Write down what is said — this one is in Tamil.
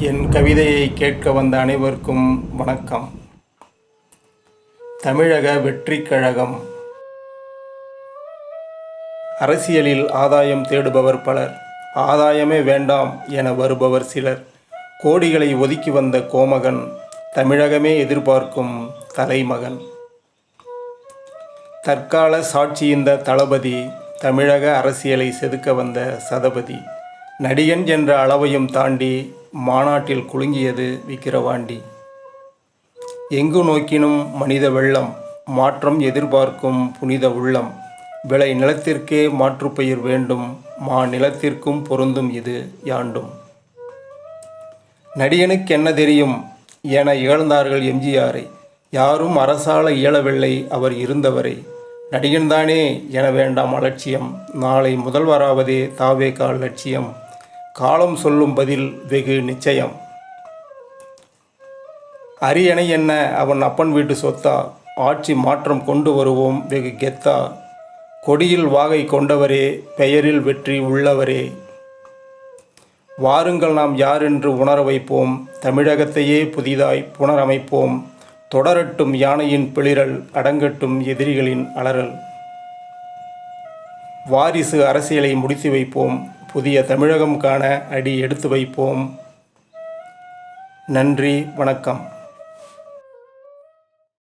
என் கவிதையை கேட்க வந்த அனைவருக்கும் வணக்கம். தமிழக வெற்றி கழகம். அரசியலில் ஆதாயம் தேடுபவர் பலர் ஆதாயமே வேண்டாம் என வருபவர் சிலர். கோடிகளை ஒதுக்கி வந்த கோமகன் தமிழகமே எதிர்பார்க்கும் தலைமகன். தற்கால சாட்சி இந்த தளபதி தமிழக அரசியலை செதுக்க வந்த சதபதி. நடிகன் என்ற அளவையும் தாண்டி மாநாட்டில் குலுங்கியது விக்கிரவாண்டி. எங்கு நோக்கினும் மனித வெள்ளம் மாற்றம் எதிர்பார்க்கும் புனித உள்ளம். விளை நிலத்திற்கே மாற்றுப்பயிர் வேண்டும் மா நிலத்திற்கும் பொருந்தும் இது யாண்டும். நடிகனுக்கு என்ன தெரியும்? என இகழ்ந்தார்கள் எம்ஜிஆரை. யாரும் அரசால இயலவில்லை அவர் இருந்தவரை. நடிகன்தானே என வேண்டாம் அலட்சியம். நாளை முதல்வராவதே தாவேகால் லட்சியம். காலம் சொல்லும் பதில் வெகு நிச்சயம். அரியணை என்ன அவன் அப்பன் வீட்டு சொத்தா? ஆட்சி மாற்றம் கொண்டு வருவோம் வெகு கெத்தா. கொடியில் வாகை கொண்டவரே பெயரில் வெற்றி உள்ளவரே. வாருங்கள் நாம் யார் என்று உணர வைப்போம். தமிழகத்தையே புதிதாய் புனரமைப்போம். தொடரட்டும் யானையின் பிளிரல் அடங்கட்டும் எதிரிகளின் அலறல். வாரிசு அரசியலை முடித்து வைப்போம். புதிய தமிழகம் காண அடி எடுத்து வைப்போம். நன்றி வணக்கம்.